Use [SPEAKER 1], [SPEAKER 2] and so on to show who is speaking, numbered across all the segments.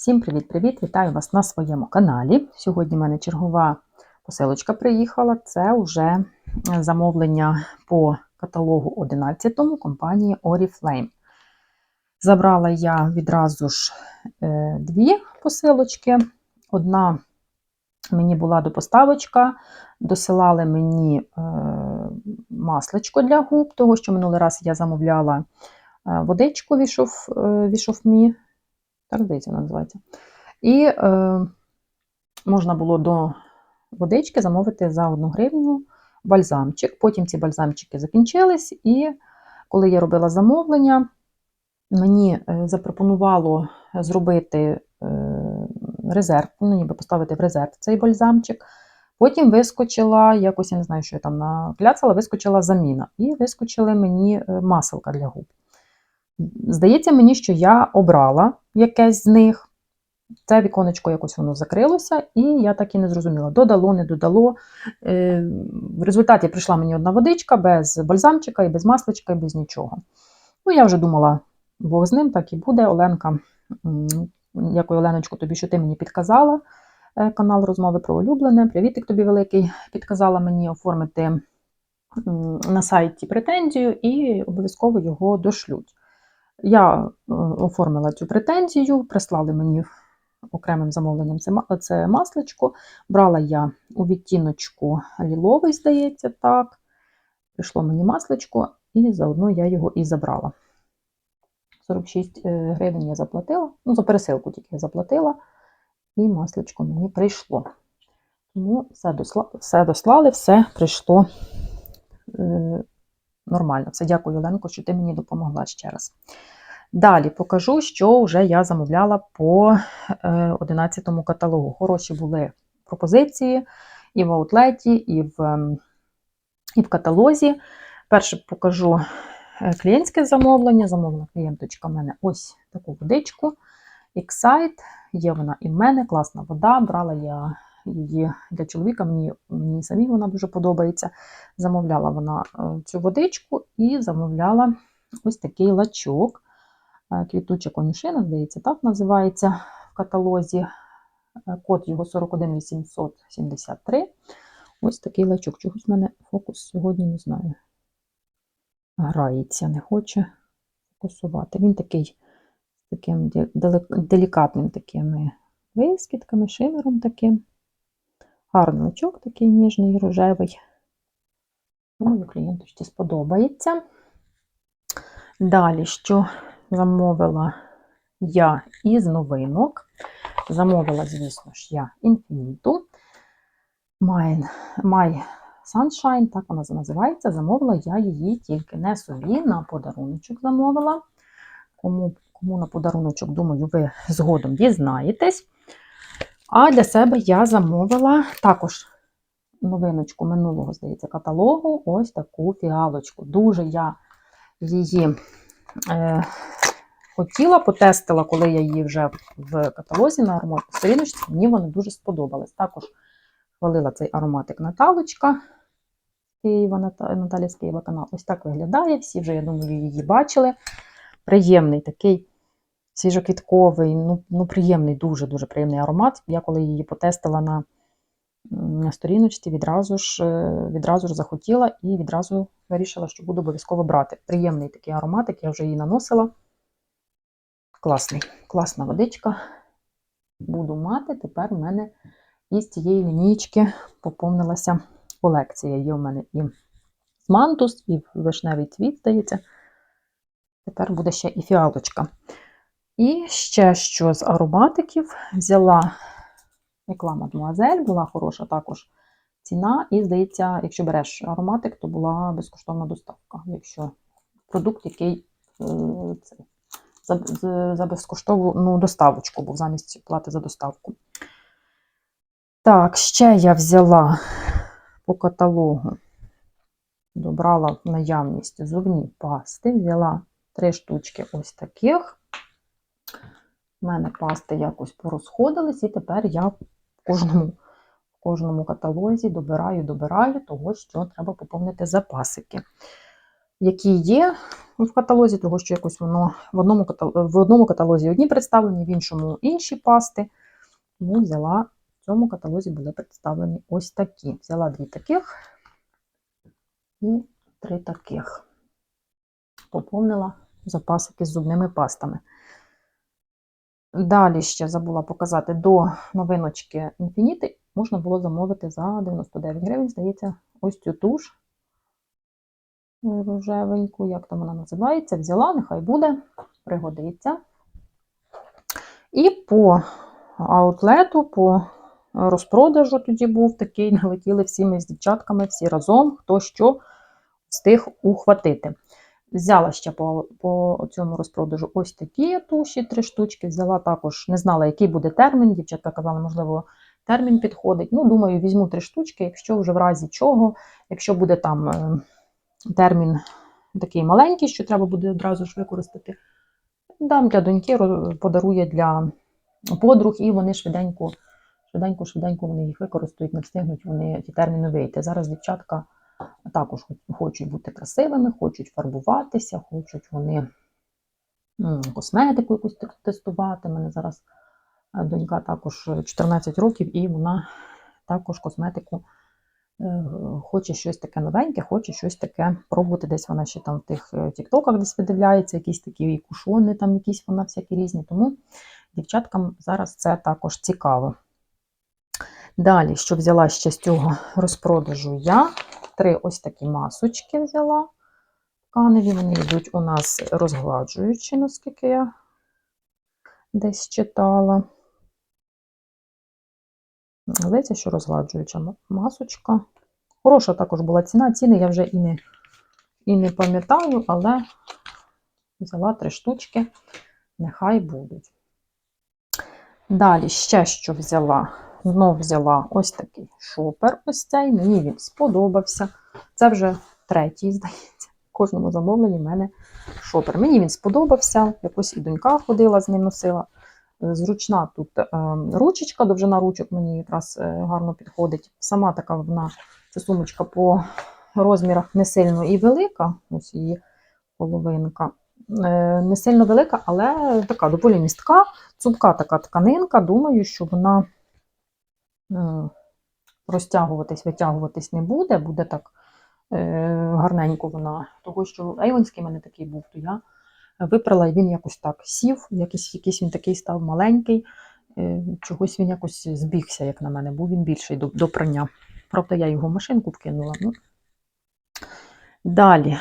[SPEAKER 1] Всім привіт-привіт! Вітаю вас на своєму каналі. Сьогодні в мене чергова посилочка приїхала. Це вже замовлення по каталогу 11 компанії Oriflame. Забрала я відразу ж е, дві посилочки. Одна мені була до поставочка, досилали мені е, масличко для губ, того що минулий раз я замовляла е, водичку вішов, вішовмі. Так, здається, називається. І е, можна було до водички замовити за 1 гривню бальзамчик. Потім ці бальзамчики закінчились, і коли я робила замовлення, мені е, запропонувало зробити е, резерв, ну, ніби поставити в резерв цей бальзамчик. Потім вискочила, якось я не знаю, що я там накляцала, вискочила заміна. І вискочили мені е, маселка для губ. Здається мені, що я обрала якесь з них. Це віконечко якось воно закрилося, і я так і не зрозуміла, додало, не додало. Е, в результаті прийшла мені одна водичка без бальзамчика, і без масличка, і без нічого. Ну, я вже думала, Бог з ним, так і буде. Оленка, дякую, Оленочку, тобі, що ти мені підказала е, канал розмови про улюблене. Привітик тобі великий, підказала мені оформити на сайті претензію і обов'язково його дошлють. Я е, оформила цю претензію, прислали мені окремим замовленням це масличко. Брала я у відтіночку ліловий, здається, так. Прийшло мені масличко, і заодно я його і забрала. 46 е, гривень я заплатила, ну, за пересилку тільки я заплатила, і масличко мені прийшло. Тому все дослали, все, дослали, все прийшло е, нормально. Все, дякую, Оленко, що ти мені допомогла ще раз. Далі покажу, що вже я замовляла по 11 е, каталогу. Хороші були пропозиції і в аутлеті, і в ем, і в каталозі. Перше покажу е, клієнтське замовлення. Замовила клієнточка в мене ось таку водичку. Excite, є вона і в мене, класна вода. Брала я її для чоловіка, мені мені самі вона дуже подобається. Замовляла вона е, цю водичку і замовляла ось такий лачок. Е, квітуча конюшина, здається, так називається в каталозі. Е, код його 41873. Ось такий лачок. Чогось в мене фокус сьогодні не знаю. Грається, не хоче фокусувати. Він такий таким делікатним такими вискидками, шимером таким. Гарний лачок, такий ніжний, рожевий. Думаю, клієнточці сподобається. Далі, що замовила я із новинок. Замовила, звісно ж, я Infinito. My, My Sunshine, так вона називається. Замовила я її тільки не собі, на подаруночок замовила. Кому, Кому на подаруночок, думаю, ви згодом дізнаєтесь. А для себе я замовила також новиночку минулого, здається, каталогу ось таку фіалочку. Дуже я її е, хотіла, потестила, коли я її вже в каталозі на аромат сторіночці, мені вони дуже сподобались. Також хвалила цей ароматик Наталочка Києва, Наталя з Києва канал. Ось так виглядає. Всі вже, я думаю, її бачили. Приємний такий свіжоквітковий, ну, ну приємний, дуже-дуже приємний аромат. Я коли її потестила на на сторіночці, відразу ж е, відразу ж захотіла і відразу вирішила, що буду обов'язково брати. Приємний такий ароматик, я вже її наносила. Класний, класна водичка. Буду мати. Тепер у мене із цієї лінійки поповнилася колекція. Є у мене і мантус, і вишневий цвіт, здається. Тепер буде ще і фіалочка. І ще що з ароматиків взяла Екла Мадмуазель, була хороша також ціна. І, здається, якщо береш ароматик, то була безкоштовна доставка. Якщо продукт, який е, цей, за, за безкоштовну доставочку, був замість плати за доставку. Так, ще я взяла по каталогу, добрала наявність зубні пасти, взяла три штучки ось таких. У мене пасти якось порозходились, і тепер я в кожному в кожному каталозі добираю, добираю того, що треба поповнити запасики. які є в каталозі, того що якось воно в одному, в одному каталозі одні представлені, в іншому інші пасти. Тому взяла в цьому каталозі були представлені ось такі. Взяла дві таких і три таких. Поповнила запасики з зубними пастами. Далі ще забула показати до новиночки Infinity можна було замовити за 99 гривень, здається, ось цю туш рожевеньку, як там вона називається, взяла, нехай буде, пригодиться. І по аутлету, по розпродажу тоді був такий, налетіли всі ми з дівчатками, всі разом, хто що встиг ухватити. Взяла ще по, по цьому розпродажу ось такі туші, три штучки. Взяла також, не знала, який буде термін. Дівчатка казали, можливо, термін підходить. Ну, думаю, візьму три штучки, якщо вже в разі чого, якщо буде там е, термін такий маленький, що треба буде одразу ж використати, дам для доньки, подарує для подруг, і вони швиденько, швиденько, швиденько вони їх використають, не встигнуть вони ті терміни вийти. Зараз дівчатка також хочуть бути красивими, хочуть фарбуватися, хочуть вони косметику якусь тестувати. У мене зараз е, донька також 14 років, і вона також косметику е, хоче щось таке новеньке, хоче щось таке пробувати. Десь вона ще там в тих е, тіктоках десь видивляється, якісь такі кушони, там якісь вона всякі різні. Тому дівчаткам зараз це також цікаво. Далі, що взяла ще з цього розпродажу я, три ось такі масочки взяла тканеві. Вони йдуть у нас розгладжуючі, наскільки я десь читала. Здається, що розгладжуюча масочка. Хороша також була ціна. Ціни я вже і не, і не пам'ятаю, але взяла три штучки, нехай будуть. Далі ще що взяла? Знов взяла ось такий шопер. Ось цей. Мені він сподобався. Це вже третій, здається. В кожному замовленні в мене шопер. Мені він сподобався. Якось і донька ходила з ним носила. Зручна тут е, ручечка, довжина ручок мені якраз е, гарно підходить. Сама така вона, ця сумочка по розмірах не сильно і велика, ось її половинка. Е, Не сильно велика, але така доволі містка, цупка така тканинка. Думаю, що вона розтягуватись, витягуватись не буде, буде так е, гарненько вона. Того, що Ейвонський в мене такий був, то я випрала, і він якось так сів, якийсь, якийсь він такий став маленький, е, чогось він якось збігся, як на мене, був він більший до, до прання. Правда, я його в машинку вкинула. Ну. Далі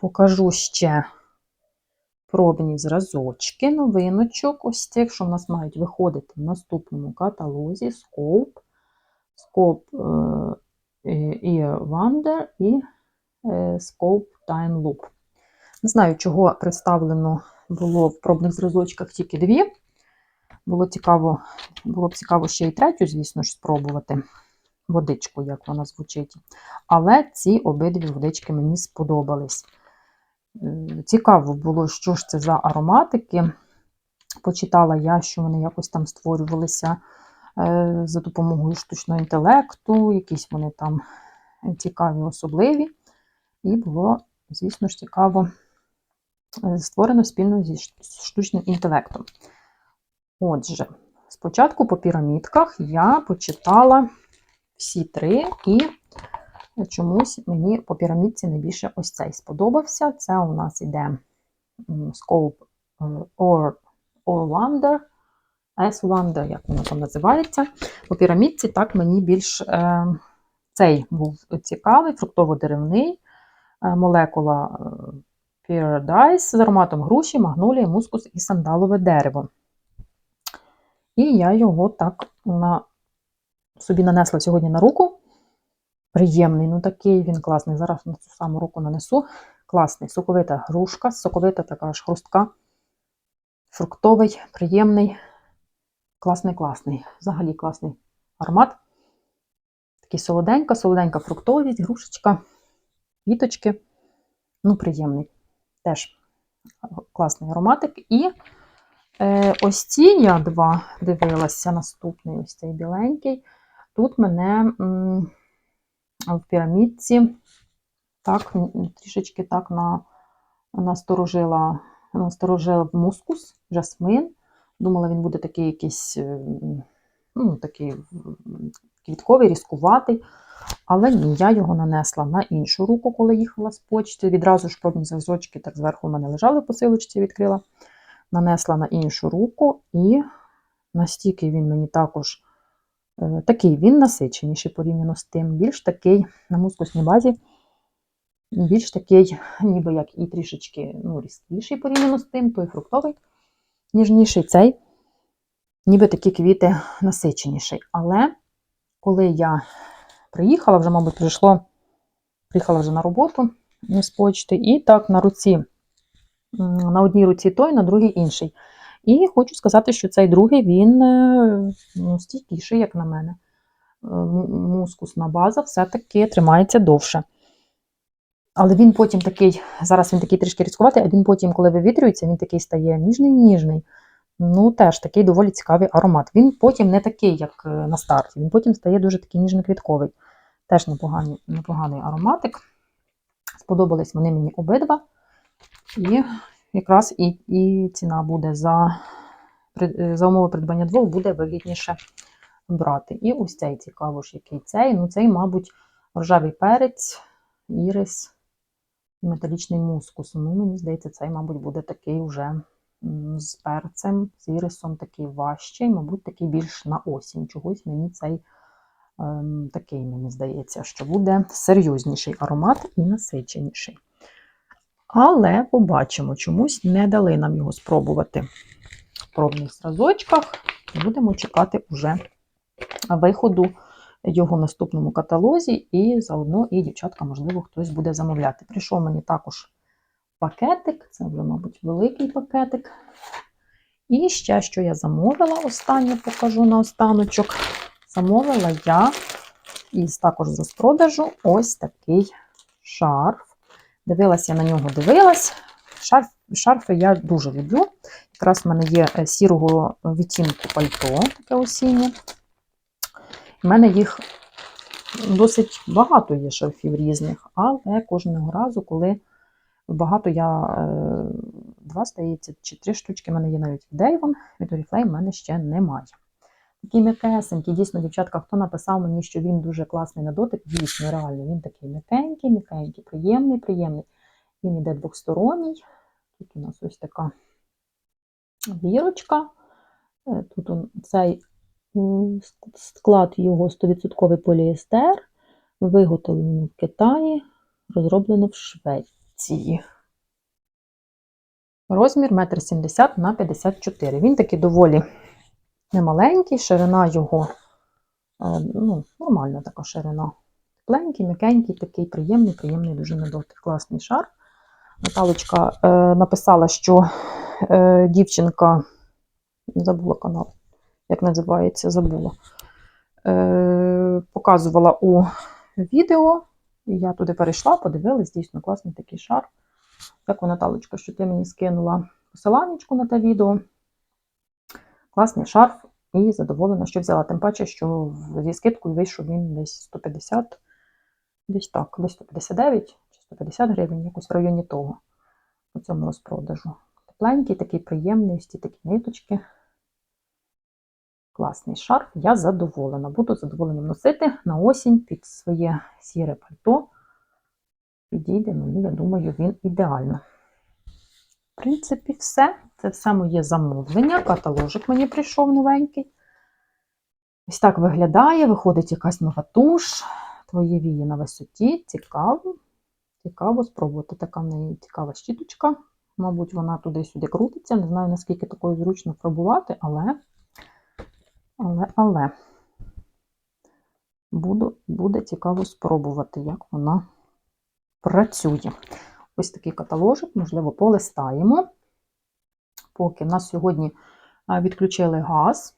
[SPEAKER 1] покажу ще пробні зразочки, новиночок, ось тих, що в нас мають виходити в наступному каталозі Scope, Scope е, і Wonder і е, Scope Time Loop. Не знаю, чого представлено було в пробних зразочках тільки дві. Було цікаво, було б цікаво ще й третю, звісно ж, спробувати водичку, як вона звучить. Але ці обидві водички мені сподобались. Цікаво було, що ж це за ароматики. Почитала я, що вони якось там створювалися е, за допомогою штучного інтелекту, якісь вони там цікаві, особливі. І було, звісно ж, цікаво е, створено спільно зі штучним інтелектом. Отже, спочатку по пірамідках я почитала всі три, і чомусь мені по пірамідці найбільше ось цей сподобався. Це у нас іде Scope е, or, Wonder, S Wonder, як воно там називається. По пірамідці так мені більш е, цей був цікавий, фруктово-деревний, е, молекула е, Paradise з ароматом груші, магнолії, мускус і сандалове дерево. І я його так на собі нанесла сьогодні на руку. Приємний, ну такий він класний. Зараз на цю саму руку нанесу. Класний, соковита грушка, соковита така аж хрустка. Фруктовий, приємний, класний, класний. Взагалі класний аромат. Такий солоденька, солоденька фруктовість, грушечка, квіточки. Ну, приємний. Теж класний ароматик. І Е, ось ці я два дивилася, наступний ось цей біленький. Тут мене м, в пірамідці так, трішечки так на, насторожила, насторожив мускус, жасмин. Думала, він буде такий якийсь е, ну, такий квітковий, різкуватий. Але ні, я його нанесла на іншу руку, коли їхала з почти. Відразу ж пробні зв'язочки так зверху в мене лежали по силочці, відкрила. Нанесла на іншу руку, і настільки він мені також такий, він насиченіший порівняно з тим, більш такий на мускусній базі, більш такий, ніби як і трішечки ну, різкіший порівняно з тим, той фруктовий, ніжніший цей, ніби такі квіти насиченіший. Але коли я приїхала, вже, мабуть, прийшло, приїхала вже на роботу з почти, і так на руці, на одній руці той, на другій інший. І хочу сказати, що цей другий він е, ну, стійкіший, як на мене. Е, Мускусна база все-таки тримається довше. Але він потім такий, зараз він такий трішки різкуватий, а він потім, коли вивітрюється, він такий стає ніжний-ніжний. Ну, теж такий доволі цікавий аромат. Він потім не такий, як е, на старті, він потім стає дуже такий ніжно-квітковий. Теж непоганий, непоганий ароматик. Сподобались вони мені обидва. І якраз і, і ціна буде за, е, за умови придбання двох буде вигідніше брати. І ось цей цікаво ж, який цей. Ну, цей, мабуть, рожевий перець, ірис і металічний мускус. Ну, мені здається, цей, мабуть, буде такий вже м, з перцем, з ірисом такий важчий, мабуть, такий більш на осінь. Чогось мені цей ем, такий, мені здається, що буде серйозніший аромат і насиченіший. Але побачимо, чомусь не дали нам його спробувати в пробних зразочках. Будемо чекати уже виходу його в наступному каталозі, і заодно і дівчатка, можливо, хтось буде замовляти. Прийшов мені також пакетик, це вже, мабуть, великий пакетик. І ще, що я замовила, останнє покажу на останочок. Замовила я із також з розпродажу ось такий шарф. Дивилася на нього, дивилась. Шарф, шарфи я дуже люблю. Якраз в мене є е, сірого відтінку пальто, таке осіннє. У мене їх досить багато є шарфів різних, але кожного разу, коли багато я е, два, здається, чи три штучки в мене є навіть від Avon, від Oriflame в мене ще немає. Такі м'якесенькі, дійсно, дівчатка, хто написав мені, що він дуже класний на дотик, дійсно, реально, він такий м'якенький, м'якенький, приємний, приємний. Він іде двохсторонній. Тут у нас ось така бірочка. Е, Тут цей склад його 100% поліестер, виготовлено в Китаї, розроблено в Швеції. Розмір 1,70 на 54 Він такий доволі немаленький, ширина його е, ну, нормальна така ширина. Тепленький, м'якенький, такий приємний, приємний дуже на дотик. Класний шар. Наталочка е, написала, що е, дівчинка, забула канал, як називається, забула. Е, показувала у відео, і я туди перейшла, подивилась, дійсно класний такий шар. Дякую, Наталочка, що ти мені скинула посиланнячку на те відео. Класний шарф і задоволена, що взяла. Тим паче, що зі скидкою вийшов він десь 150, десь так, десь 159 чи 150 гривень, якось в районі того, по цьому розпродажу. Тепленький, такий приємний, ось такі ниточки. Класний шарф, я задоволена. Буду задоволенням носити на осінь під своє сіре пальто. Підійде мені, я думаю, він ідеально. Принципі, все. Це все моє замовлення. Каталожик мені прийшов новенький. Ось так виглядає. Виходить якась нова туш. Твої вії на висоті. Цікаво. Цікаво спробувати. Така в неї цікава щіточка. Мабуть, вона туди-сюди крутиться. Не знаю, наскільки такою зручно пробувати, але. Але, але. Буду, буде цікаво спробувати, як вона працює. Ось такий каталожик, можливо, полистаємо. Поки в нас сьогодні відключили газ.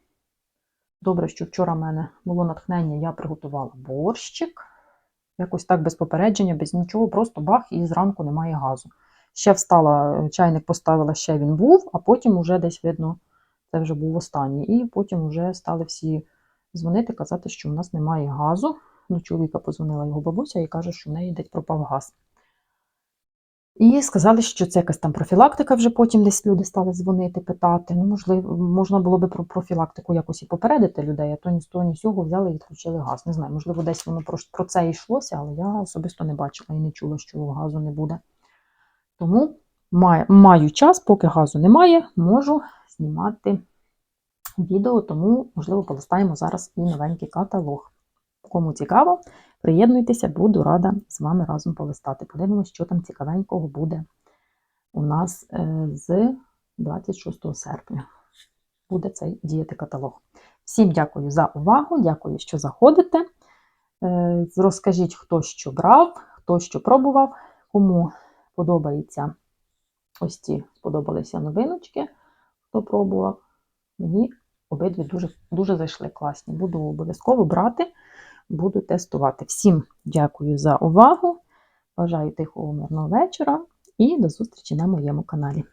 [SPEAKER 1] Добре, що вчора в мене було натхнення, я приготувала борщик. Якось так без попередження, без нічого, просто бах, і зранку немає газу. Ще встала, чайник поставила, ще він був, а потім уже десь видно, це вже був останній. І потім вже стали всі дзвонити, казати, що в нас немає газу. До чоловіка позвонила його бабуся і каже, що в неї десь пропав газ. І сказали, що це якась там профілактика, вже потім десь люди стали дзвонити, питати. Ну, можливо, можна було би про профілактику якось і попередити людей, а то ні з того, ні з цього взяли і відключили газ. Не знаю, можливо, десь воно про, про це йшлося, але я особисто не бачила і не чула, що газу не буде. Тому маю, маю час, поки газу немає, можу знімати відео, тому, можливо, полистаємо зараз і новенький каталог. Кому цікаво, приєднуйтеся, буду рада з вами разом полистати. Подивимося, що там цікавенького буде у нас е, з 26 серпня. Буде цей діяти каталог. Всім дякую за увагу, дякую, що заходите. Е, Розкажіть, хто що брав, хто що пробував, кому подобається ось ці сподобалися новиночки, хто пробував. Мені обидві дуже, дуже зайшли класні. Буду обов'язково брати, буду тестувати. Всім дякую за увагу. Бажаю тихого мирного вечора і до зустрічі на моєму каналі.